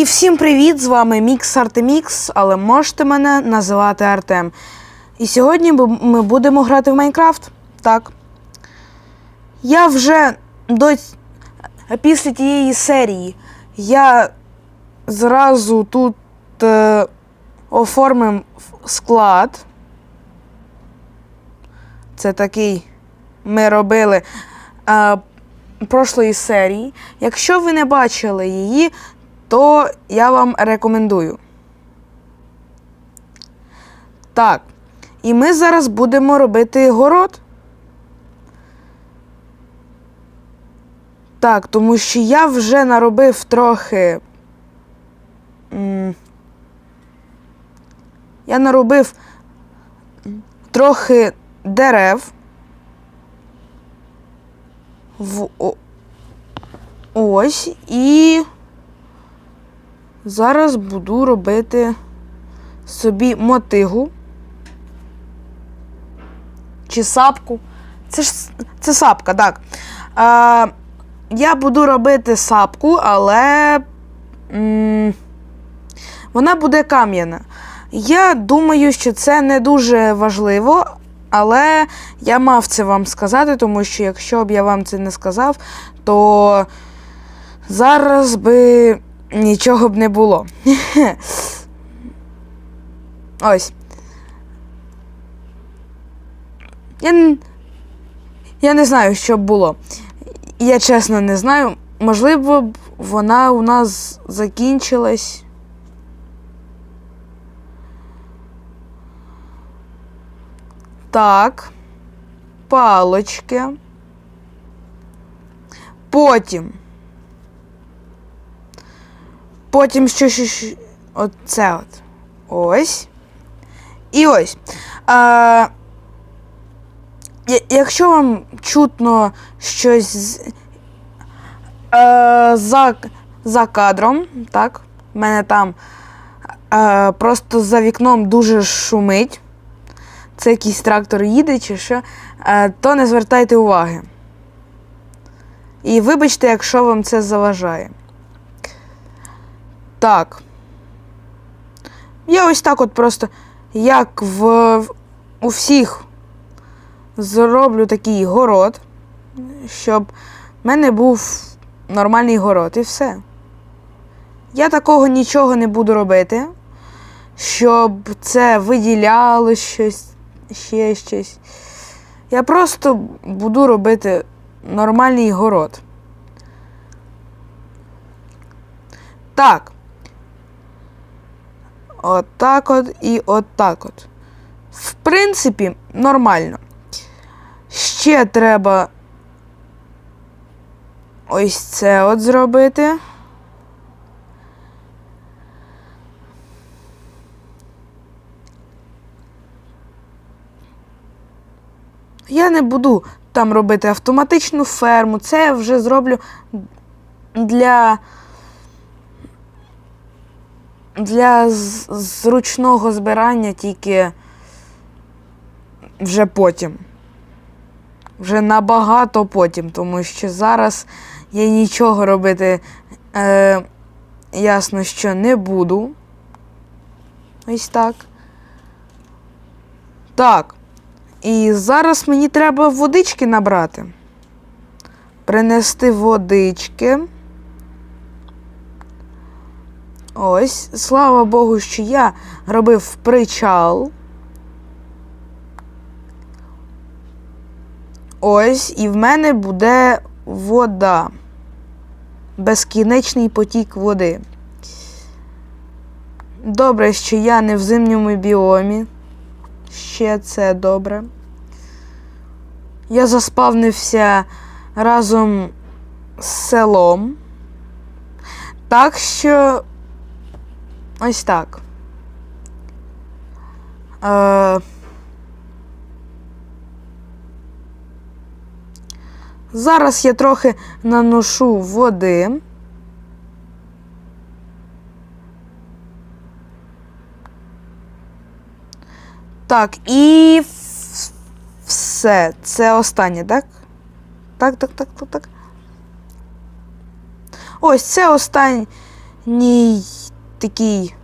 І всім привіт! З вами Мікс Артемікс, але можете мене називати Артем. І сьогодні ми будемо грати в Майнкрафт. Так. Я вже до після тієї серії я зразу тут е, оформив склад. Це такий ми робили е, прошлої серії. Якщо ви не бачили її, то я вам рекомендую. Так. І ми зараз будемо робити город. Так, тому що я вже наробив трохи. Я наробив трохи дерев. В, ось і. Зараз буду робити собі мотигу. Чи сапку. Це ж це сапка, так. А, я буду робити сапку, але м, вона буде кам'яна. Я думаю, що це не дуже важливо, але я мав це вам сказати, тому що якщо б я вам це не сказав, то зараз би нічого б не було. Ось. Я, я не знаю, що б було. Я чесно не знаю. Можливо, б вона у нас закінчилась. Так. Палочки. Потім. Потім що, що, що оце от. Ось. І ось. А, якщо вам чутно щось з, е, за, за кадром, так, в мене там е, просто за вікном дуже шумить. Це якийсь трактор їде чи що, е, то не звертайте уваги. І вибачте, якщо вам це заважає. Так. Я ось так от просто, як в, у всіх зроблю такий город, щоб в мене був нормальний город і все. Я такого нічого не буду робити, щоб це виділяло щось, ще щось. Я просто буду робити нормальний город. Так. Отак от і отак от. В принципі, нормально. Ще треба ось це от зробити. Я не буду там робити автоматичну ферму. Це я вже зроблю для для зручного збирання тільки вже потім. Вже набагато потім, тому що зараз я нічого робити е, ясно, що не буду. Ось так. Так. І зараз мені треба водички набрати. Принести водички. Ось, слава Богу, що я робив причал. Ось, і в мене буде вода. Безкінечний потік води. Добре, що я не в зимньому біомі. Ще це добре. Я заспавнився разом з селом. Так що. Ось так. Е... Зараз я трохи наношу води. Так, і все. Це останнє, так? Так, так, так, так, так. Ось це останнє такий.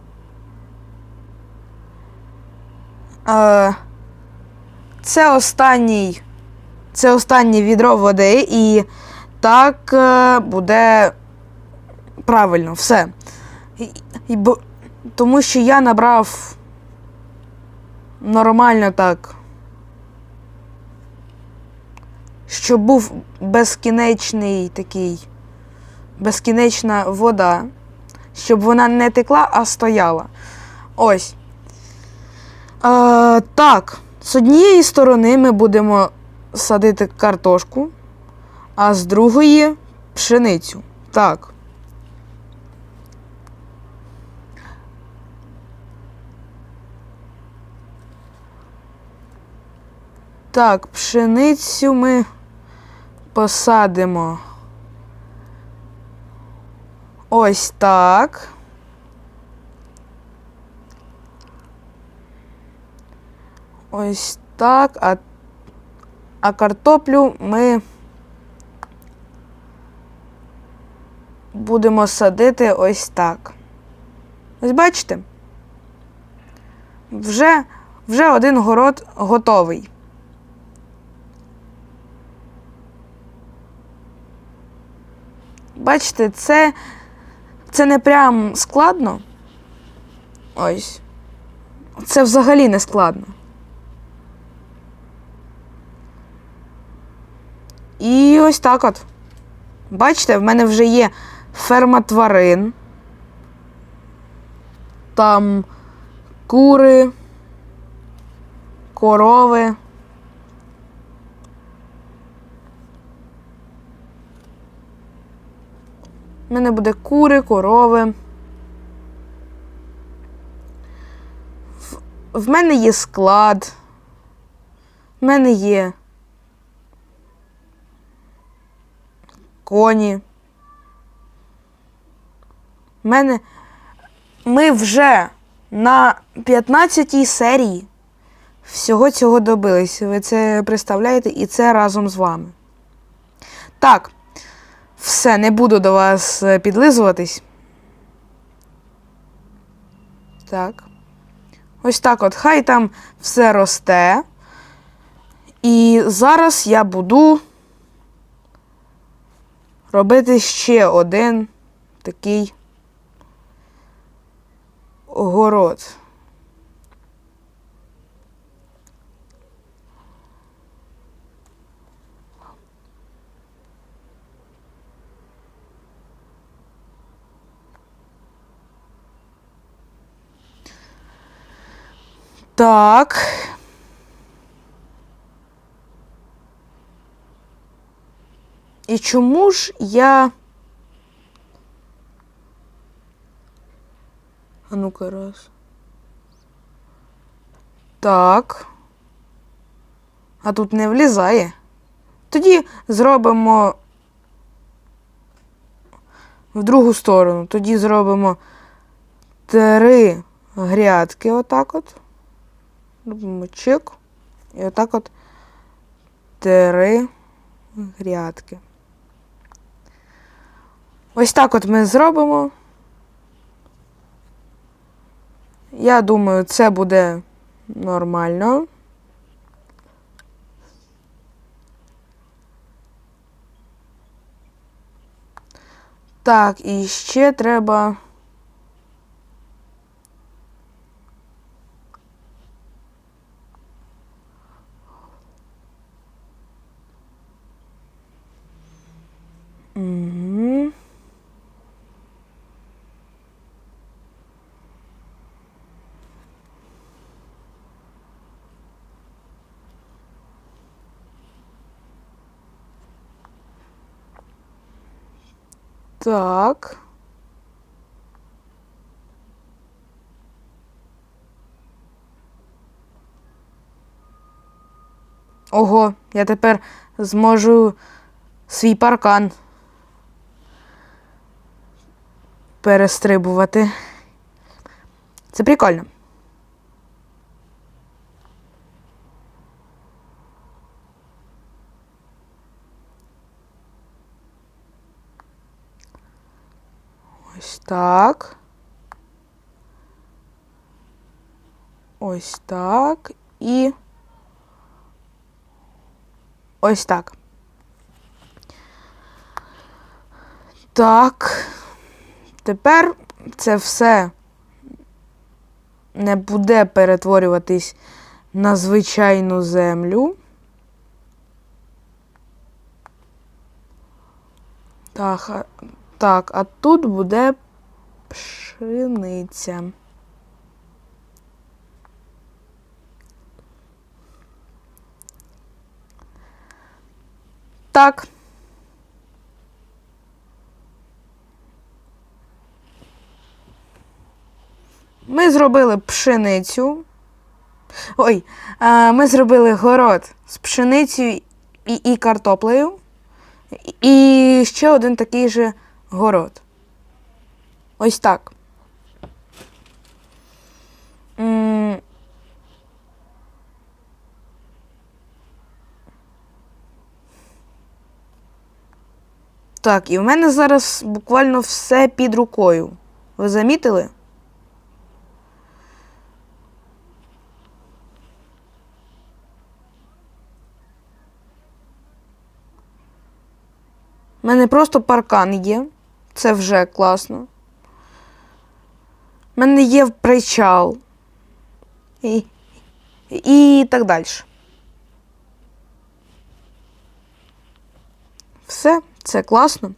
Е, це останній. Це останнє відро води, і так е, буде правильно, все. І, і, бо- тому що я набрав нормально так. Щоб був безкінечний такий. Безкінечна вода. Щоб вона не текла, а стояла. Ось. Е, так, з однієї сторони ми будемо садити картошку, а з другої пшеницю. Так. Так, пшеницю ми посадимо. Ось так. Ось так. А, а картоплю ми будемо садити ось так. Ось бачите? Вже, вже один город готовий. Бачите, це, це не прям складно. Ось. Це взагалі не складно. І ось так от. Бачите, в мене вже є ферма тварин. Там кури, корови. У мене буде кури, корови. В, мене є склад. В мене є коні. В мене ми вже на 15-й серії всього цього добилися. Ви це представляєте, і це разом з вами. Так. Все, не буду до вас е, підлизуватись. Так. Ось так от. Хай там все росте. І зараз я буду робити ще один такий огород. Так. І чому ж я. А ну-ка раз. Так. А тут не влізає. Тоді зробимо в другу сторону. Тоді зробимо три грядки отак от. Робимо чик. І отак от три грядки. Ось так от ми зробимо. Я думаю, це буде нормально. Так, і ще треба. Так. Ого, я тепер зможу свій паркан перестрибувати. Це прикольно. Ось так. Ось так. І. Ось так. Так. Тепер це все не буде перетворюватись на звичайну землю. Так, так, а тут буде пшениця. Так. Ми зробили пшеницю. Ой, ми зробили город з пшеницею і, і картоплею. І ще один такий же город. Ось так. Так, і в мене зараз буквально все під рукою. Ви замітили? У мене просто паркан є. Це вже класно. У мене є причал. І, і так далі. Все, це класно.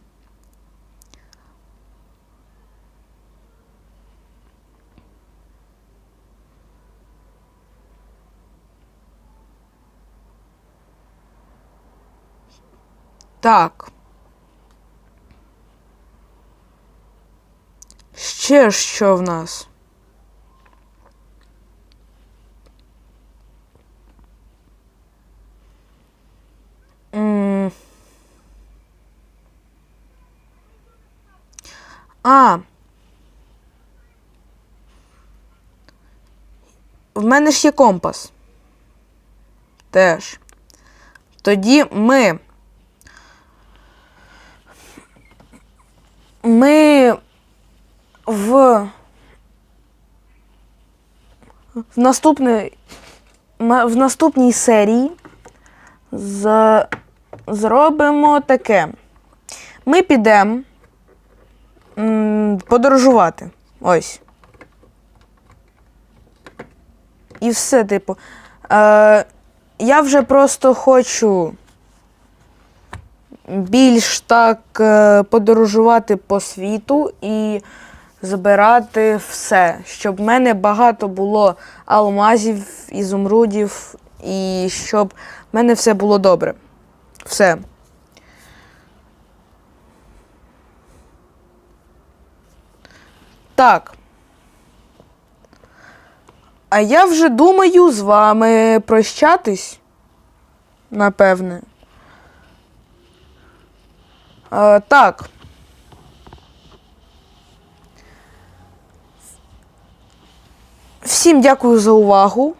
Так. Ще що в нас? А. В мене ж є компас. Теж. Тоді. Ми в, в, наступний, в наступній серії з, зробимо таке. Ми підемо подорожувати. Ось. І все, типу. Е, я вже просто хочу більш так е, подорожувати по світу і збирати все, щоб в мене багато було алмазів, ізумрудів, і щоб в мене все було добре. Все. Так. А я вже думаю з вами прощатись, напевне. Е, так. Всім дякую за увагу.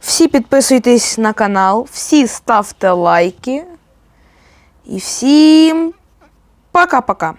Всі підписуйтесь на канал, всі ставте лайки. І всім пока-пока.